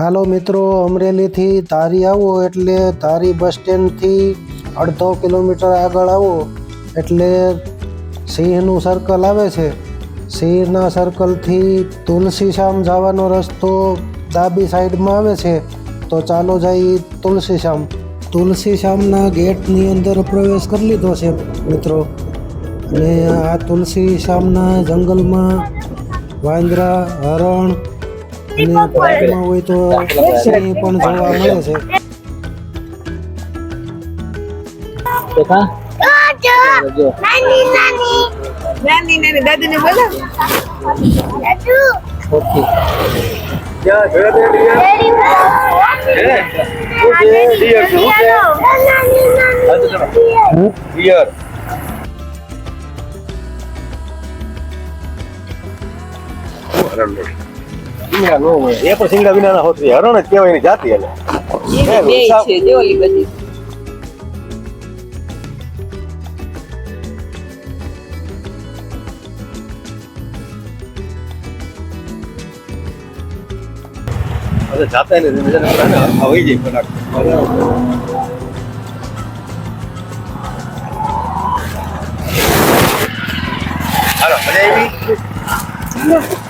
હાલો મિત્રો, અમરેલીથી ધારી આવો એટલે ધારી બસ સ્ટેન્ડથી અડધો કિલોમીટર આગળ આવો એટલે સિંહનું સર્કલ આવે છે. સિંહના સર્કલથી તુલસીશ્યામ જવાનો રસ્તો ડાબી સાઈડમાં આવે છે. તો ચાલો જઈએ તુલસીશ્યામ તુલસીશ્યામના ગેટની અંદર પ્રવેશ કરી લીધો છે મિત્રો. અને આ તુલસીશ્યામના જંગલમાં વાંદરા, હરણ અને પાર્કમાં હોય તો સિંહ પણ જોવા મળે છે દેખા જો નાની નાની નાની નાની દાદીને બોલો દાદુ ઓકે વેરી એ પણ સિંગડા વિનાના હોત હરણ જ કહેવાય એની જાતિ એટલે. છે બધી. હવે જાતા આવી જાય કલાક હાલો મજા આવી?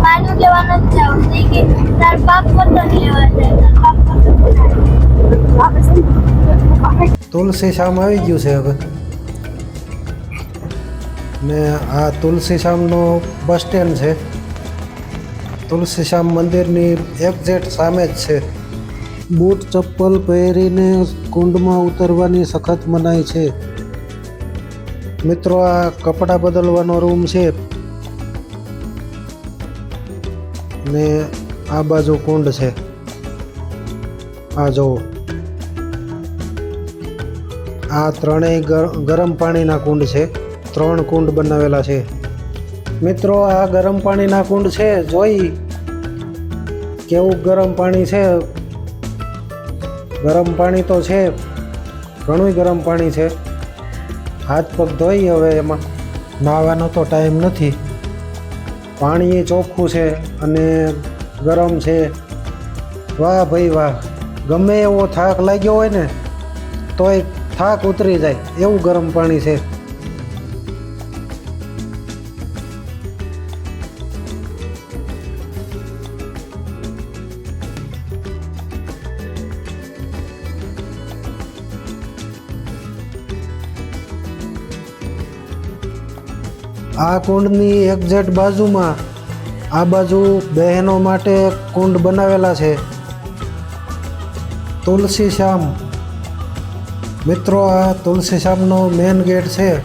માનું લેવાનું જ ઈ કે તાર બાપ પોતો લેવા જાય તાર બાપ પોતો તુલસીશ્યામ આવી ગયું છે હવે. ને આ તુલસી શામનો બસ સ્ટેન્ડ છે. તુલસી શામ મંદિરની એક્ઝેક્ટ સામે જ છે. બૂટ ચપ્પલ પહેરીને કુંડમાં ઉતરવાની સખત મનાઈ છે. મિત્રો, આ કપડાં બદલવાનો રૂમ છે. ને આ બાજુ કુંડ છે. આ જુઓ. આ ત્રણેય ગર- ગરમ પાણીના કુંડ છે. ત્રણ કુંડ બનાવેલા છે. મિત્રો, આ ગરમ પાણીના કુંડ છે. જોઈ? કેવું ગરમ પાણી છે? ગરમ પાણી તો છે. ઘણું ગરમ પાણી છે. હાથ પગ ધોઈ હવે એમાં નાહવાનો તો ટાઈમ નથી. પાણી ચોખ્ખું છે અને ગરમ છે. વાહ ભાઈ વાહ, ગમે એવો થાક લાગ્યો હોય ને, તોય થાક ઉતરી જાય, એવું ગરમ પાણી છે. આ કુંડની એક્ઝેક્ટ બાજુમાં આ બાજુ બહેનો માટે કુંડ બનાવેલા છે. તુલસી શ્યામ. મિત્રો, આ તુલસી શ્યામનો મેઇન ગેટ છે.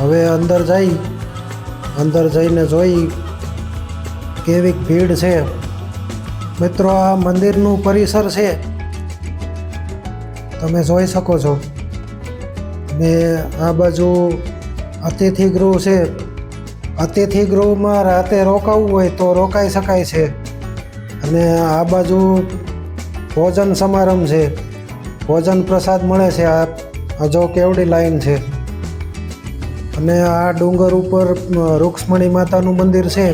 હવે અંદર જઈ, અંદર જઈને જોઈ કેવી ભીડ છે. મિત્રો, આ મંદિરનું પરિસર છે. તમે જોઈ શકો છો. ને આ બાજુ અતિથિ ગૃહ છે. અતિથિ ગૃહમાં રાતે રોકાવું હોય તો રોકાઈ શકાય છે. અને આ બાજુ ભોજન સમારંભ છે. ભોજન પ્રસાદ મળે છે. આ હજો કેવડી લાઈન છે. અને આ ડુંગર ઉપર રૂક્ષ્મણી માતાનું મંદિર છે.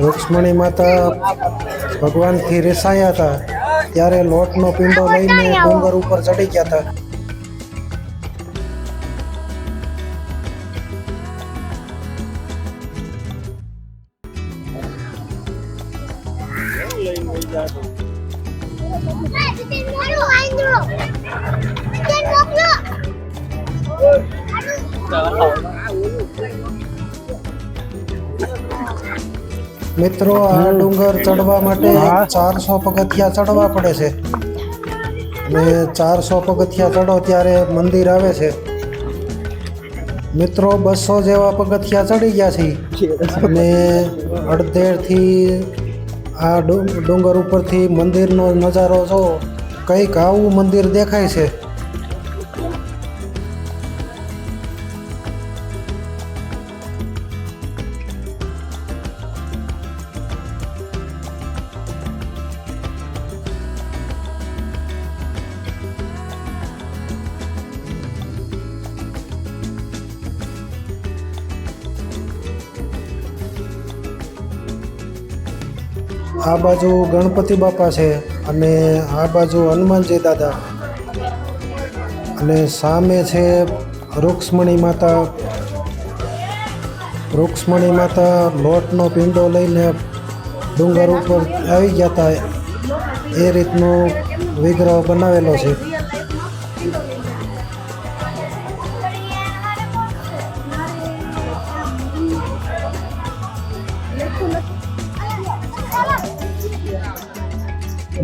રૂક્ષ્મણી માતા ભગવાનથી રિસાયા હતા. ત્યારે લોટનો પિંડો લઈને ડુંગર ઉપર ચડી ગયા હતા. મિત્રો આ ડુંગર ચડવા માટે ચારસો પગથિયા ચડવા પડે છે. અને ચારસો પગથિયા ચડો ત્યારે મંદિર આવે છે. મિત્રો બસો જેવા પગથિયા ચડી ગયા છે. અને અડધેરથી આ ડુંગર ઉપરથી મંદિરનો નજારો જો કંઈક આવું મંદિર દેખાય છે. આ બાજુ ગણપતિ બાપા છે અને આ બાજુ હનુમાનજી દાદા. અને સામે છે રૂક્ષ્મણી માતા. રૂક્ષ્મણી માતા લોટનો પિંડો લઈને ડુંગર ઉપર આવી ગયા હતા એ રીતનો વિગ્રહ બનાવેલો છે.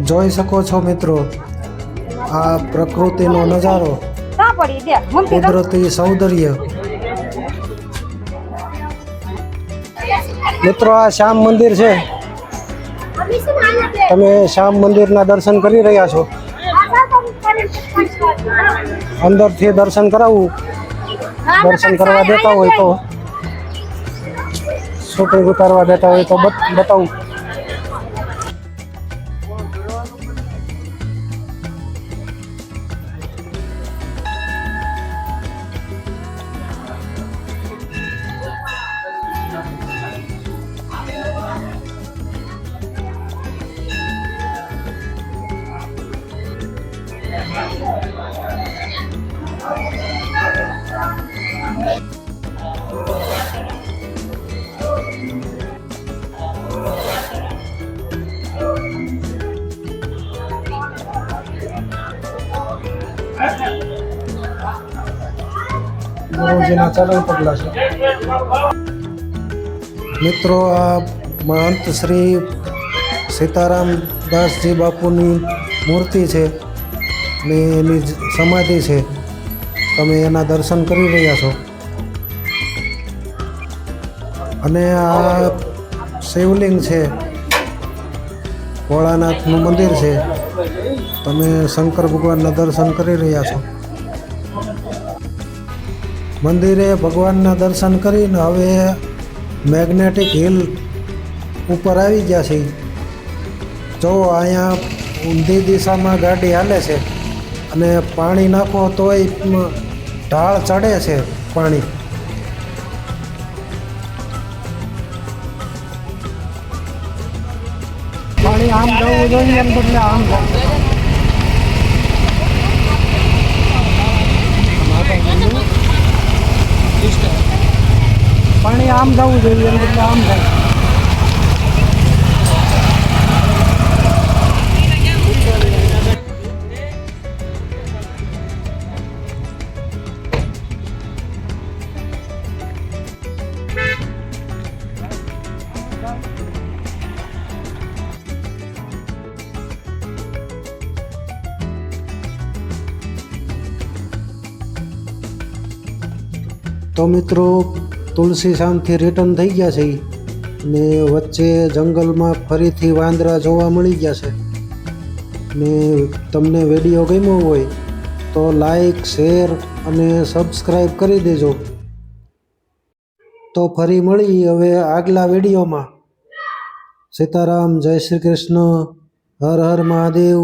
જોઈ શકો છો મિત્રો આ પ્રકૃતિનો નજારો કુદરતી સૌંદર્ય. મિત્રો આ શ્યામ મંદિર છે. તમે શ્યામ મંદિરના દર્શન કરી રહ્યા છો? અંદરથી દર્શન કરાવવું દર્શન કરવા દેતા હોય તો? શૂટિંગ ઉતારવા દેતા હોય તો બત- બતાવું. ગુરુજીના ચરણ પગલા છે. મિત્રો આ મહંત શ્રી સીતારામ દાસજી બાપુની મૂર્તિ છે. ને એની સમાધિ છે. તમે એના દર્શન કરી રહ્યા છો. અને આ શિવલિંગ છે. ભોળાનાથનું મંદિર છે. તમે શંકર ભગવાનના દર્શન કરી રહ્યા છો. મંદિરે ભગવાનના દર્શન કરીને હવે મેગ્નેટિક હિલ ઉપર આવી ગયા છે જો અહીંયા ઊંધી દિશામાં ગાડી હાલે છે. અને પાણી નાખો તોય ઢાળ ચડે છે પાણી. પાણી આમ જવું જોઈએ એમ બદલે આમ પાણી આમ જવું જોઈએ એમ બદલે આમ જાય તો મિત્રો, તુલસી શામથી રિટર્ન થઈ ગયા છે ને વચ્ચે જંગલમાં ફરીથી વાંદરા જોવા મળી ગયા છે. ને તમને વીડિયો ગમ્યો હોય તો લાઈક શેર અને સબસ્ક્રાઈબ કરી દેજો. તો ફરી મળી હવે આગલા વિડીયોમાં સીતારામ, જય શ્રી કૃષ્ણ, હર હર મહાદેવ.